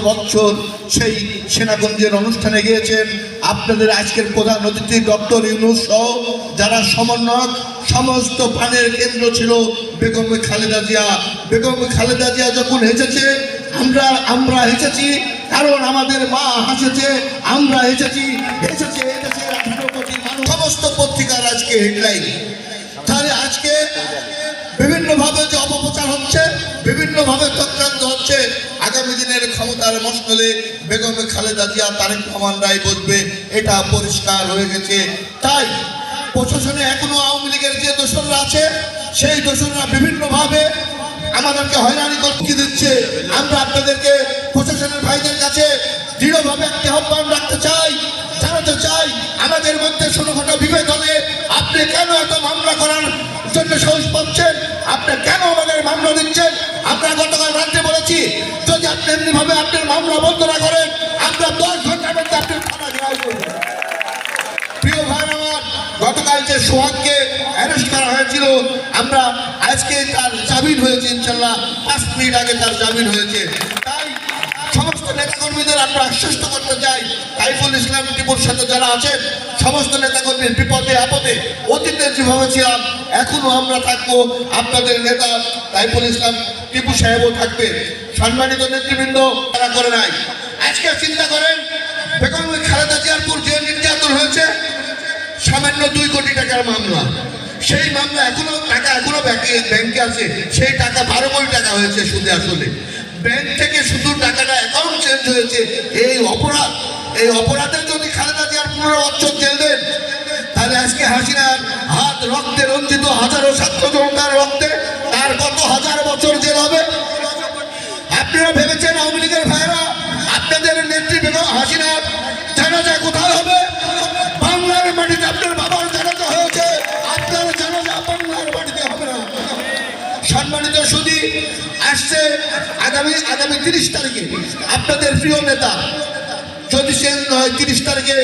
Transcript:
প্রতি বছর সেই সেনাগঞ্জের অনুষ্ঠানে গিয়েছেন আপনাদের আজকের প্রধান অতিথি ডক্টর ইউনুস সহ, যারা সমন্বয়ক, সমস্ত প্রাণের কেন্দ্র ছিল বেগম খালেদা জিয়া। বেগম খালেদা জিয়া যখন হেসেছে, আমরা আমরা হেসেছি, কারণ আমাদের মা হাসেছে, আমরা হেসেছি, হেসেছে হেসেছে সমস্ত পত্রিকার আজকে হেডলাইন বিভিন্নভাবে চক্রান্ত হচ্ছে। আগামী দিনের ক্ষমতার মশলে বেগম খালেদা জিয়া, তারেক রহমান রায় বসবে, এটা পরিষ্কার হয়ে গেছে। তাই প্রশাসনে এখনও আওয়ামী লীগের যে দোসররা আছে, সেই দোসররা বিভিন্নভাবে আমাদেরকে হয়রানি করতে দিচ্ছে। আমরা আপনাদেরকে প্রশাসনের ভাইদের কাছে দৃঢ়ভাবে একটি আহ্বান রাখতে চাই, জানাতে চাই, আমাদের মধ্যে ছোটখাটো বিভেদ হলে আপনি কেন এত মামলা করার জন্য সাহস পাচ্ছেন? আপনি কেন আমাদের মামলা দিচ্ছেন আমরা গতকাল রাত্রে বলেছি যদি আপনি আপনার মামলা বন্ধ না করেন, আমরা দশ ঘণ্টার মধ্যে আপনার থানা করব। প্রিয় ভাই আমার, গতকাল যে সোহাগকে অ্যারেস্ট করা হয়েছিল, আমরা আজকে তার জামিন হয়েছে ইনশাল্লাহ পাঁচ মিনিট আগে তার জামিন হয়েছে। তাই সমস্ত নেতাকর্মীদের আমরা আশ্বস্ত করতে চাই। সাইফুল ইসলাম টিপুর সাথে যারা আছেন, সমস্ত নেতাকর্মীর বিপদে আপদে অতীতে যেভাবে ছিলাম এখনও আমরা থাকব আপনাদের নেতা সাইফুল ইসলাম টিপু সাহেবও থাকবে। সম্মানিত নেতৃবৃন্দ, তারা করে নাই। আজকে চিন্তা করেন, বেগম খালেদা জিয়ারপুর যে নির্যাতন হয়েছে, সামান্য দুই কোটি টাকার মামলা। সেই মামলা এখনও, টাকা এখনও ব্যাংকে আছে। সেই টাকা বারো কোটি টাকা হয়েছে সুদে আসলে। ব্যাংক থেকে শুধু টাকাটা অ্যাকাউন্ট চেঞ্জ হয়েছে। এই অপরাধ, এই অপরাধের যদি খালেদা জিয়ার পনেরো রক্তে রঞ্জিত হাজারো ছাত্র জনতার রক্তে তার কত হাজার বছর জেল হবে? আপনারা ভেবেছেন আওয়ামী লীগের ভাইরা আপনাদের নেত্রী বেগম হাসিনা জানাজা কোথায় হবে? বাংলার মাটিতে আপনার বাবার জানাজা হয়েছে। আপনার জানাজা বাংলার মাটিতে হবে না। সম্মানিত সুদী আসছে আগামী আগামী তিরিশ তারিখে আপনাদের প্রিয় নেতা। যদি সে তিরিশ তারিখে